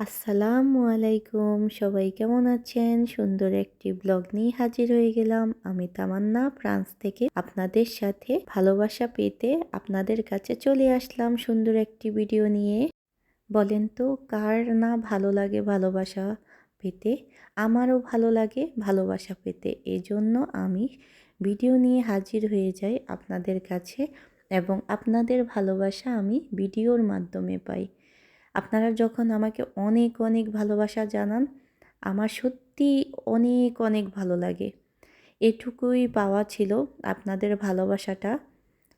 আসসালামু আলাইকুম। সবাই কেমন আছেন? সুন্দর একটি ব্লগ নিয়ে হাজির হয়ে গেলাম। আমি তামান্না, ফ্রান্স থেকে আপনাদের সাথে ভালোবাসা পেতে আপনাদের কাছে চলে আসলাম সুন্দর একটি ভিডিও নিয়ে। বলেন তো, কার না ভালো লাগে ভালোবাসা পেতে? আমারও ভালো লাগে ভালোবাসা পেতে। এজন্য আমি ভিডিও নিয়ে হাজির হয়ে যাই আপনাদের কাছে এবং আপনাদের ভালোবাসা আমি ভিডিওর মাধ্যমে পাই। আপনারা যখন আমাকে অনেক অনেক ভালোবাসা জানান, আমার সত্যি অনেক অনেক ভালো লাগে। এটুকুই পাওয়া ছিল আপনাদের ভালোবাসাটা।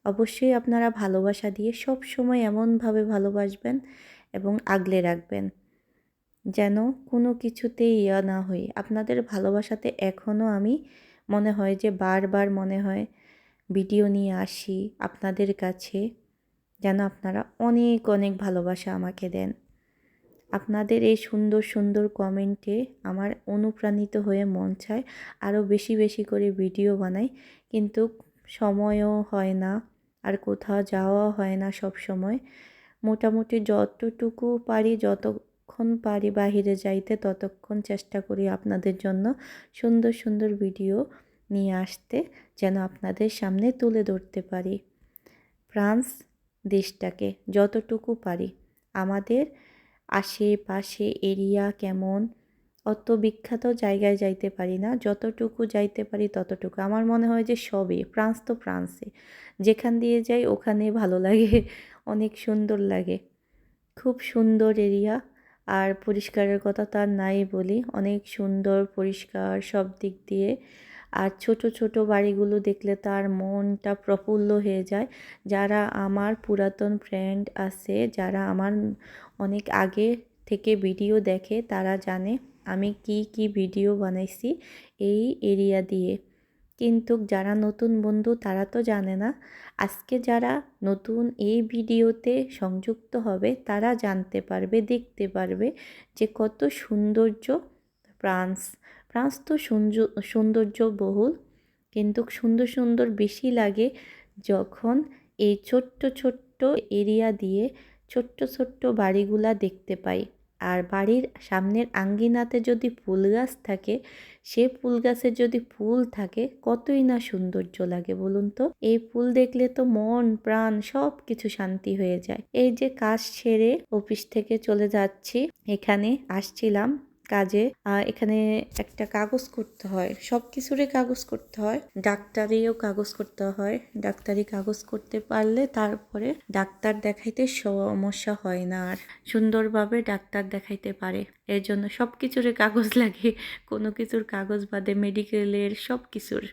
অবশ্যই আপনারা ভালোবাসা দিয়ে সব সময় এমনভাবে ভালোবাসবেন এবং আগলে রাখবেন, যেন কোনো কিছুতেই ইয়া না হই। আপনাদের ভালোবাসাতে এখনও আমি মনে হয় যে বারবার মনে হয় ভিডিও নিয়ে আসি আপনাদের কাছে। যেন আপনারা অনেক অনেক ভালোবাসা আমাকে দেন। আপনাদের এই সুন্দর সুন্দর কমেন্টে আমার অনুপ্রাণিত হয়ে মন চায়। আরও বেশি বেশি করে ভিডিও বানাই। কিন্তু সময়ও হয় না, আর কোথাও যাওয়া হয় না সব সময়। মোটামুটি যতটুকু পারি, যতক্ষণ পারি বাহিরে যাইতে, ততক্ষণ চেষ্টা করি আপনাদের জন্য সুন্দর সুন্দর ভিডিও নিয়ে আসতে, যেন আপনাদের সামনে তুলে ধরতে পারি। ফ্রান্স দেশটাকে যতটুকু পারি। আমাদের আশেপাশে এরিয়া কেমন? অত বিখ্যাত জায়গায় যাইতে পারি না। যতটুকু যাইতে পারি ততটুকু। আমার মনে হয় যে সবই। ফ্রান্স তো ফ্রান্সে। যেখান দিয়ে যাই ওখানে ভালো লাগে, অনেক সুন্দর লাগে। খুব সুন্দর এরিয়া। আর পরিষ্কারের কথা তার নাই বলি। অনেক সুন্দর, পরিষ্কার সব দিক দিয়ে। আর ছোট ছোট বাড়িগুলো দেখলে তার মনটা প্রফুল্ল হয়ে যায়। যারা আমার পুরাতন ফ্রেন্ড আছে, যারা আমার অনেক আগে থেকে ভিডিও দেখে, তারা জানে আমি কি কি ভিডিও বানাইছি এই এরিয়া দিয়ে। কিন্তু যারা নতুন বন্ধু, তারা তো জানে না। আজকে যারা নতুন এই ভিডিওতে সংযুক্ত হবে, তারা জানতে পারবে, দেখতে পারবে যে কত সৌন্দর্য ফ্রান্স ফ্রান্স তো সৌন্দর্য বহুল, কিন্তু সুন্দর সুন্দর বেশি লাগে যখন এই ছোট্ট ছোট্ট এরিয়া দিয়ে ছোট্ট ছোট্ট বাড়িগুলা দেখতে পাই। আর বাড়ির সামনের আঙ্গিনাতে যদি ফুল গাছ থাকে, সে ফুল গাছের যদি ফুল থাকে, কতই না সৌন্দর্য লাগে বলুন তো? এই ফুল দেখলে তো মন, প্রাণ সব কিছু শান্তি হয়ে যায়। এই যে কাজ সেরে অফিস থেকে চলে যাচ্ছি, এখানে আসছিলাম। কাজে এখানে একটা কাগজ করতে হয়। সব কিছুরই কাগজ করতে হয়। ডাক্তারিও কাগজ করতে হয়। ডাক্তারি কাগজ করতে পারলে তারপরে ডাক্তার দেখাইতে সমস্যা হয় না আর। সুন্দরভাবে ডাক্তার দেখাইতে পারে। এর জন্য সব কিছুরই কাগজ লাগে। কোনো কিছুর কাগজ বাদে মেডিকেলের সব কিছুর।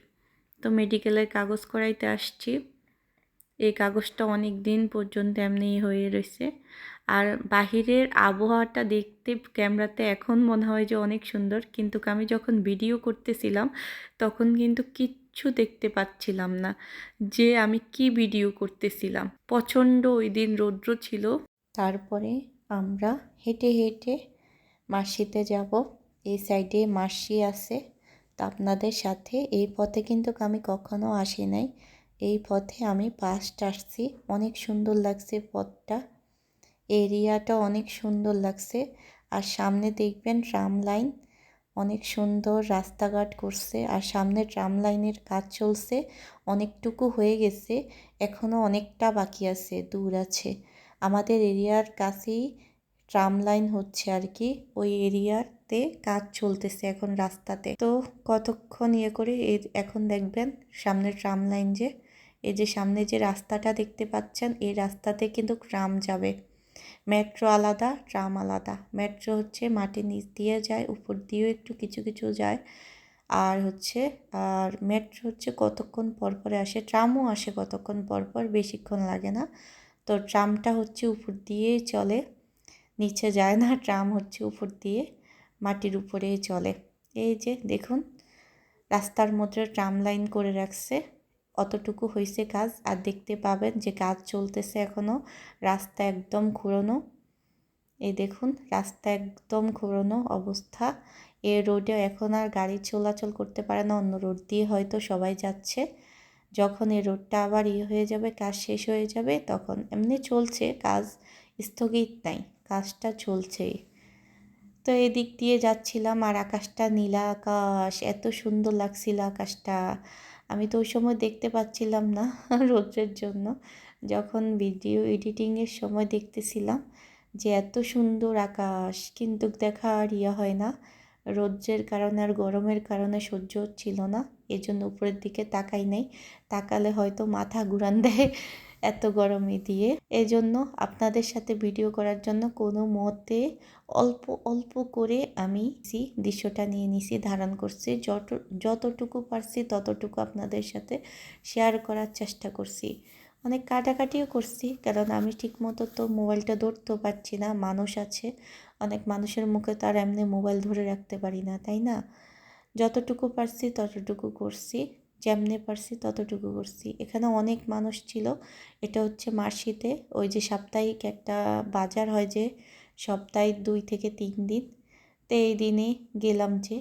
তো মেডিকেলের কাগজ করাইতে আসছি। এই কাগজটা অনেক দিন পর্যন্ত এমনি হয়ে রয়েছে আর বাহিরের আবহাওয়াটা দেখতে ক্যামেরাতে এখন মনে হয় যে অনেক সুন্দর। কিন্তু আমি যখন ভিডিও করতেছিলাম, তখন কিন্তু কিচ্ছু দেখতে পাচ্ছিলাম না যে আমি কি ভিডিও করতেছিলাম। প্রচণ্ড ওই দিন রৌদ্র ছিল। তারপরে আমরা হেঁটে হেঁটে মাসিতে যাব। এই সাইডে মাসি আছে। তা আপনাদের সাথে এই পথে কিন্তু আমি কখনো আসি নাই। এই পথে আমি ফার্স্ট আসছি। অনেক সুন্দর লাগছে পথটা। এরিয়াটা অনেক সুন্দর লাগছে। আর সামনে দেখবেন ট্রাম লাইন। অনেক সুন্দর রাস্তাঘাট করছে। আর সামনে ট্রাম লাইনের কাজ চলছে। অনেকটুকু হয়ে গেছে। এখনও অনেকটা বাকি আছে, দূর আছে। আমাদের এরিয়ার কাছেই ট্রাম লাইন হচ্ছে আর কি। ওই এরিয়াতে কাজ চলতেছে এখন রাস্তাতে। তো কতক্ষণ ইয়ে করে এখন দেখবেন সামনে ট্রাম লাইন যে, এই যে সামনে যে রাস্তাটা দেখতে পাচ্ছেন, এই রাস্তাতে কিন্তু ট্রাম যাবে। মেট্রো আলাদা, ট্রাম আলাদা। মেট্রো হচ্ছে মাটির নিচ দিয়ে যায়, উপর দিয়েও একটু কিছু কিছু যায়। আর হচ্ছে, আর মেট্রো হচ্ছে কতক্ষণ পর পরে আসে? ট্রামও আসে কতক্ষণ পর পর, বেশিক্ষণ লাগে না। তো ট্রামটা হচ্ছে উপর দিয়েই চলে, নিচে যায় না। ট্রাম হচ্ছে উপর দিয়ে, মাটির উপরেই চলে। এই যে, দেখুন, রাস্তার মধ্যে ট্রাম লাইন করে রাখছে। অতটুকু হয়েছে কাজ। আর দেখতে পাবেন যে কাজ চলতেছে এখনও রাস্তা একদম খুঁড়োনো এই দেখুন, রাস্তা একদম খুঁড়োনো অবস্থা। এ রোডে এখন আর গাড়ি চলাচল করতে পারে না, অন্য রোড দিয়ে হয়তো সবাই যাচ্ছে। যখন এই রোডটা আবার ইয়ে হয়ে যাবে, কাজ শেষ হয়ে যাবে, তখন এমনি চলছে, কাজ স্থগিত নাই, কাজটা চলছেই। তো এদিক দিয়ে যাচ্ছিলাম আর আকাশটা নীলা আকাশ, এত সুন্দর লাগছিল আকাশটা। আমি তো ওই সময় দেখতে পাচ্ছিলাম না রৌদ্রের জন্য। যখন ভিডিও এডিটিংয়ের সময় দেখতেছিলাম যে এত সুন্দর আকাশ, কিন্তু দেখা আর ইয়ে হয় না। রৌদ্রের কারণে আর গরমের কারণে সহ্য হচ্ছিল না। এজন্য উপরের দিকে তাকাই নাই। তাকালে হয়তো মাথা ঘুরান দেয়। এত গরমে দিয়ে। এজন্য আপনাদের সাথে ভিডিও করার জন্য কোনো মতে অল্প অল্প করে আমি সি দৃশ্যটা নিয়ে নিছি, ধারণ করছি। যত, যতটুকু পারছি ততটুকু আপনাদের সাথে শেয়ার করার চেষ্টা করছি। অনেক কাটাকাটিও করছি, কারণ আমি ঠিকমতো তো মোবাইলটা ধরতেও পারছি না, মানুষ আছে। অনেক মানুষের মুখে তো আর এমনি মোবাইল ধরে রাখতে পারি না, তাই না? যতটুকু পারছি ততটুকু করছি। যেমনে পারছি ততটুকু করছি। এখানে অনেক মানুষ ছিল। এটা হচ্ছে মার্শিতে ওই যে সাপ্তাহিক একটা বাজার হয় যে, সপ্তাহে দুই থেকে তিন দিন। তো এই দিনে গেলাম যে,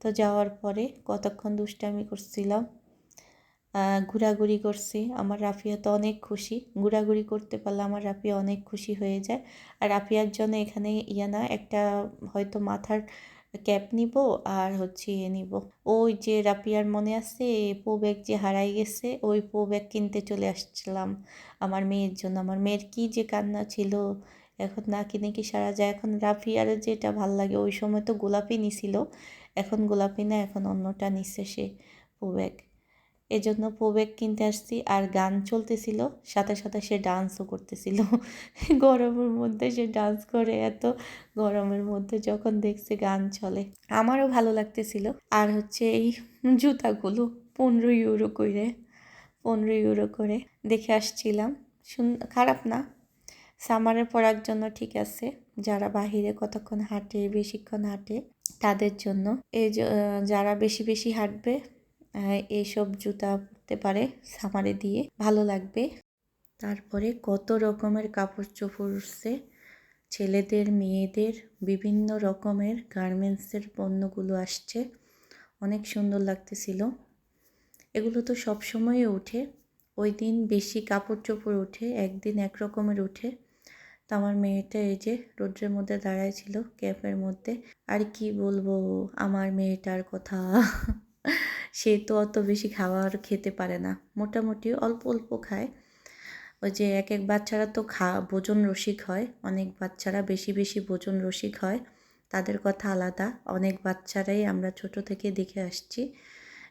তো যাওয়ার পরে কতক্ষণ দুষ্টামি করছিলাম ঘোরাঘুরি করছি। আমার রাফিয়া তো অনেক খুশি। ঘোরাঘুরি করতে পারলে আমার রাফিয়া অনেক খুশি হয়ে যায়। আর রাফিয়ার জন্য এখানে ইয়ে না, একটা হয়তো মাথার ক্যাপ নিব আর হচ্ছে ইয়ে নিব। ওই যে রাপিয়ার মনে আছে, পো ব্যাগ যে হারাই গেছে, ওই পো ব্যাগ কিনতে চলে আসছিলাম আমার মেয়ের জন্য। আমার মেয়ের কি যে কান্না ছিল, এখন না কিনে কি সারা যায়? এখন রাফিয়ার যেটা ভালো লাগে, ওই সময় তো গোলাপি নিছিল, এখন গোলাপি না, এখন অন্যটা নিচ্ছে সে পো ব্যাগ। এজন্য প্রবেক কিনতে আসছি আর গান চলতেছিল, সাথে সাথে সে ডান্সও করতেছিল। গরমের মধ্যে সে ডান্স করে এত, গরমের মধ্যে যখন দেখছে গান চলে। আমারও ভালো লাগতেছিল। আর হচ্ছে এই জুতাগুলো, পনেরো ইউরো করে, পনেরো ইউরো করে দেখে আসছিলাম। শুন, খারাপ না। সামারে পড়ার জন্য ঠিক আছে। যারা বাহিরে কতক্ষণ হাঁটে, বেশিক্ষণ হাঁটে, তাদের জন্য। এই যারা বেশি বেশি হাঁটবে এইসব জুতা পরতে পারে সামারে দিয়ে। ভালো লাগবে। তারপরে কত রকমের কাপড় চোপড় উঠছে। ছেলেদের, মেয়েদের, বিভিন্ন রকমের গার্মেন্টসের পণ্যগুলো আসছে। অনেক সুন্দর লাগতেছিল। এগুলো তো সব সময়ই ওঠে। ওই দিন বেশি কাপড় চোপড় ওঠে, একদিন এক রকমের উঠে তো আমার মেয়েটা এই যে রোদ্রের মধ্যে দাঁড়ায় ছিল ক্যাপের মধ্যে। আর কি বলব, আমার মেয়েটার কথা। সে তো অত বেশি খাবার খেতে পারে না। মোটামুটি অল্প অল্প খায়। ওই যে এক এক বাচ্চারা তো খা, ভোজন রসিক হয়। অনেক বাচ্চারা বেশি বেশি ভোজন রসিক হয়। তাদের কথা আলাদা। অনেক বাচ্চারাই আমরা ছোট থেকে দেখে আসছি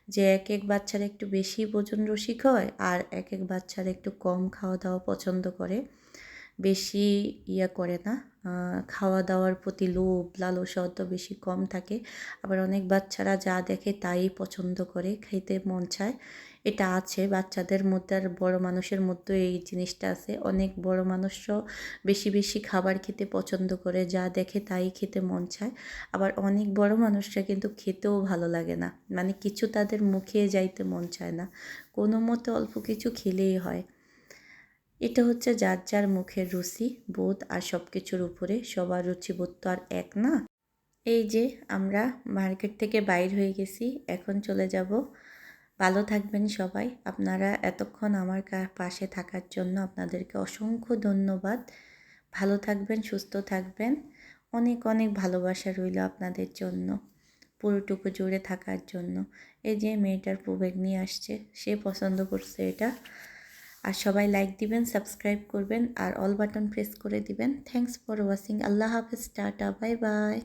যে এক এক বাচ্চারা একটু বেশি ভোজন রসিক হয় আর এক এক বাচ্চারা একটু কম খাওয়া দাওয়া পছন্দ করে। বেশি ইয়া করে না। খাওয়া দাওয়ার প্রতি লোভ, লালসা অত বেশি কম থাকে। আবার অনেক বাচ্চারা যা দেখে তাই পছন্দ করে, খেতে মন চায়। এটা আছে, বাচ্চাদের মধ্যে আর বড় মানুষের মধ্যে এই জিনিসটা আছে। অনেক বড় মানুষরাও বেশি বেশি খাবার খেতে পছন্দ করে, যা দেখে তাই খেতে মন চায়। আবার অনেক বড় মানুষরা কিন্তু খেতেও ভালো লাগে না। মানে কিছু তাদের মুখে যাইতে মন চায় না। কোনো মতে অল্প কিছু খেলেই হয়। এটা হচ্ছে যার যার মুখের রুচি, বোধ আর সব কিছুর উপরে সবার রুচিবোধ তো আর এক না? এই যে আমরা মার্কেট থেকে বাইর হয়ে গেছি, এখন চলে যাব। ভালো থাকবেন সবাই। আপনারা এতক্ষণ আমার পাশে থাকার জন্য আপনাদেরকে অসংখ্য ধন্যবাদ। ভালো থাকবেন, সুস্থ থাকবেন। অনেক অনেক ভালোবাসা রইল আপনাদের জন্য, পুরোটুকু জুড়ে থাকার জন্য। এই যে মেয়েটার প্রবেগ নিয়ে আসছে, সে পছন্দ করছে এটা। আর সবাই লাইক দিবেন সাবস্ক্রাইব করবেন আর অল বাটন প্রেস করে দিবেন। থ্যাংকস ফর ওয়াচিং আল্লাহ হাফেজ, টাটা বাই বাই